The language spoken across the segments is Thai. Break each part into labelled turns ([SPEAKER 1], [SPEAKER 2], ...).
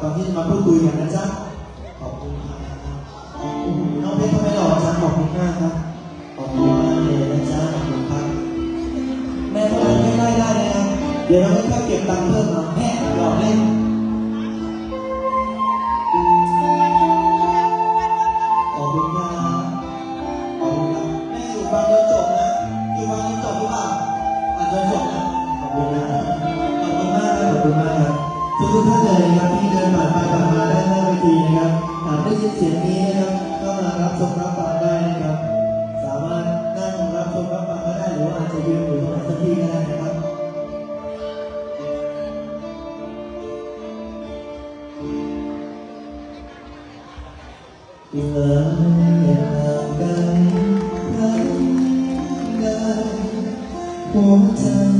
[SPEAKER 1] ตอนที่จะมาพูดคุยกันนะจ๊ะขอบคุณครับโอ้โหน้องเพชรทำไมหล่อจังขอบคุณมากครับขอบคุณมากเลยนะจ๊ะขอบคุณครับแม่เท่านั้ไม่ได้ได้นะครัเดี๋ยวเราให้ค่าเก็บตังค์เพิ่มมา คลิเสียงนี้นะครับเข้ามารับชมรับฟังได้นะครับ สามารถนั่งรับชมรับฟังก็ได้หรือว่าอาจจะยืนอยู่ตรงไหนสักที่ก็ได้นะครับอีกแล้ว我的。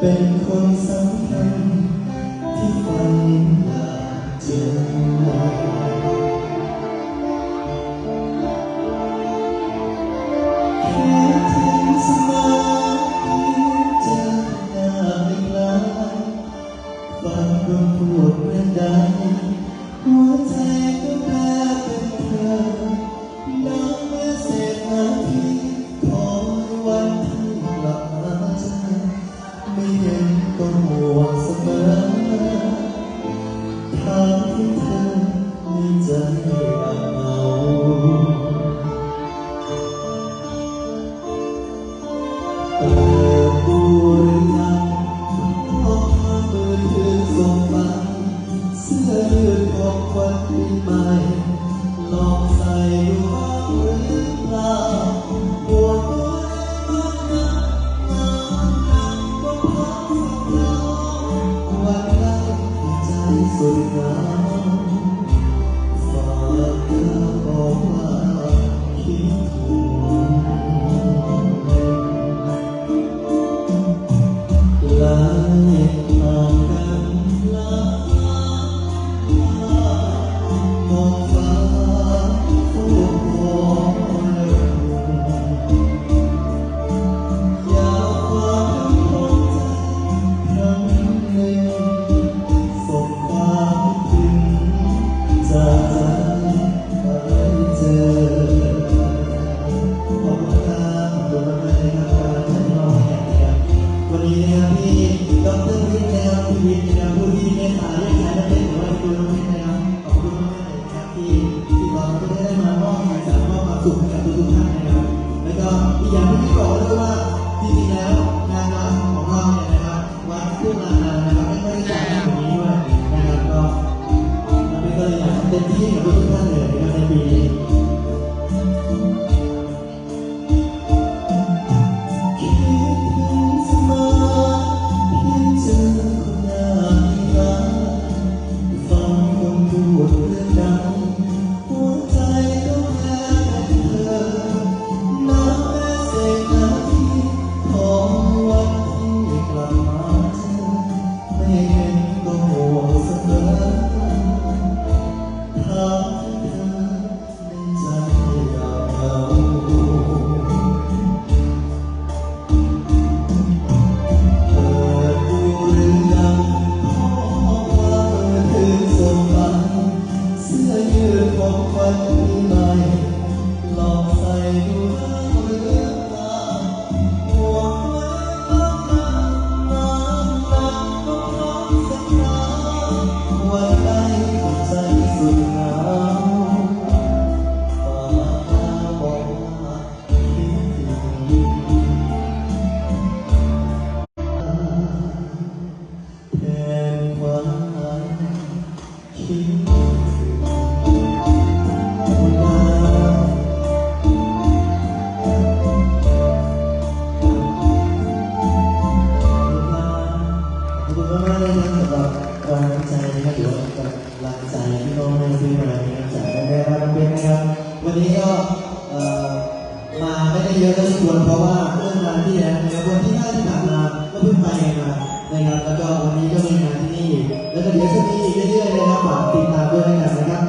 [SPEAKER 1] เป็นคนสำคัญที่ฝันอยาเจอ ได้เยอะก็สมควรเพราะว่าเรื่องงานที่แล้วในวันที่ห้าที่ผ่านมาก็เพิ่งไปมานะครับแล้วก็วันนี้ก็มีงานที่นี่ แล้วก็เดี๋ยวจะมีเรื่อยๆนะครับฝากติดตามด้วยนะครับ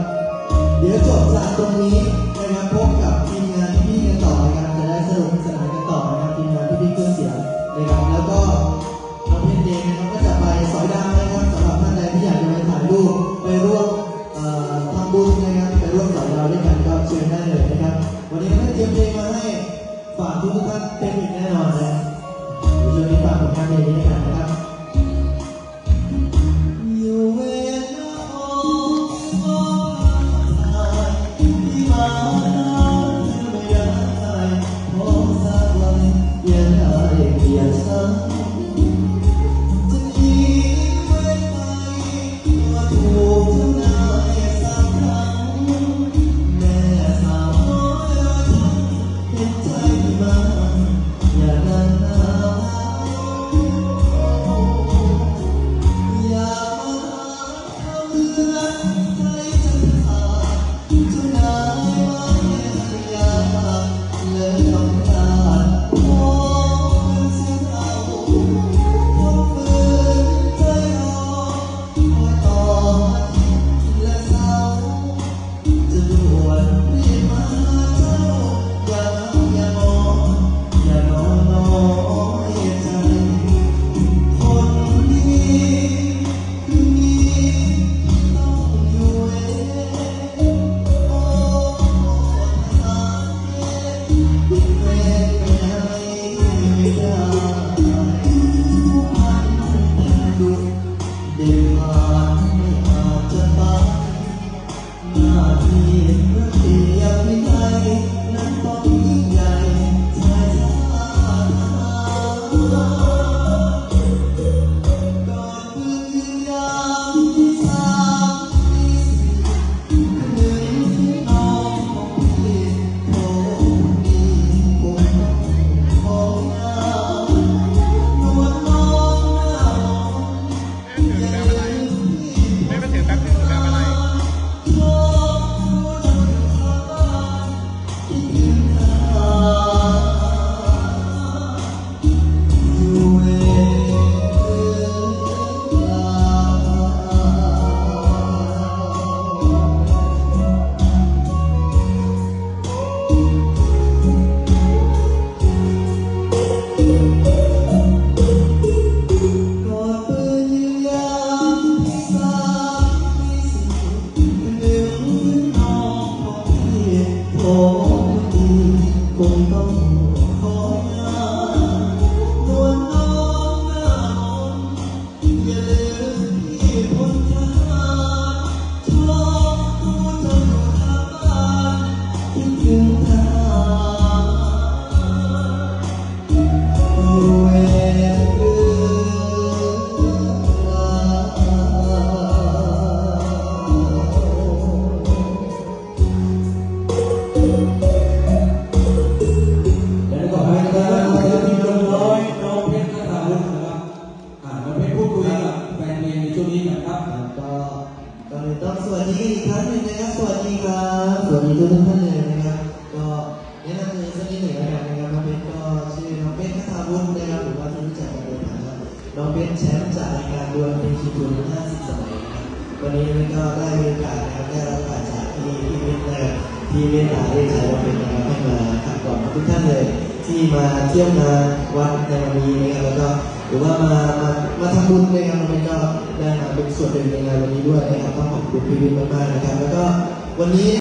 [SPEAKER 1] เดี๋ยวจบจากตรงนี้ ดีอีกครั้งหนึ่งนะครับ สวัสดีครับ สวัสดีทุกท่านเลยนะครับ ก็แนะนำตัวเองสักนิดหนึ่งแล้วกันนะครับน้องเพชรก็ชื่อน้องเพชรนัทวุฒินะครับหรือว่าที่รู้จักกันโดยฐานะน้องเพชรแชมป์จากรายการดวลเพลงชีวิต50สมัยนะครับ วันนี้มันก็ได้มีโอกาสนะครับได้รับโอกาสจากที่พี่มิตรนะครับที่เมตตาได้ใช้วันเป็นนะครับให้มาขับกล่อมทุกท่านเลย ที่มาเที่ยวงานวัดในวันนี้นะครับแล้วก็ หรือว่ามามามาทำบุญนะครับมันก็ได้มาเป็นส่วนหนึ่งในงานวันนี้ด้วยนะครับต้องขอบคุณพี่วินมากๆนะครับ แล้วก็วันนี้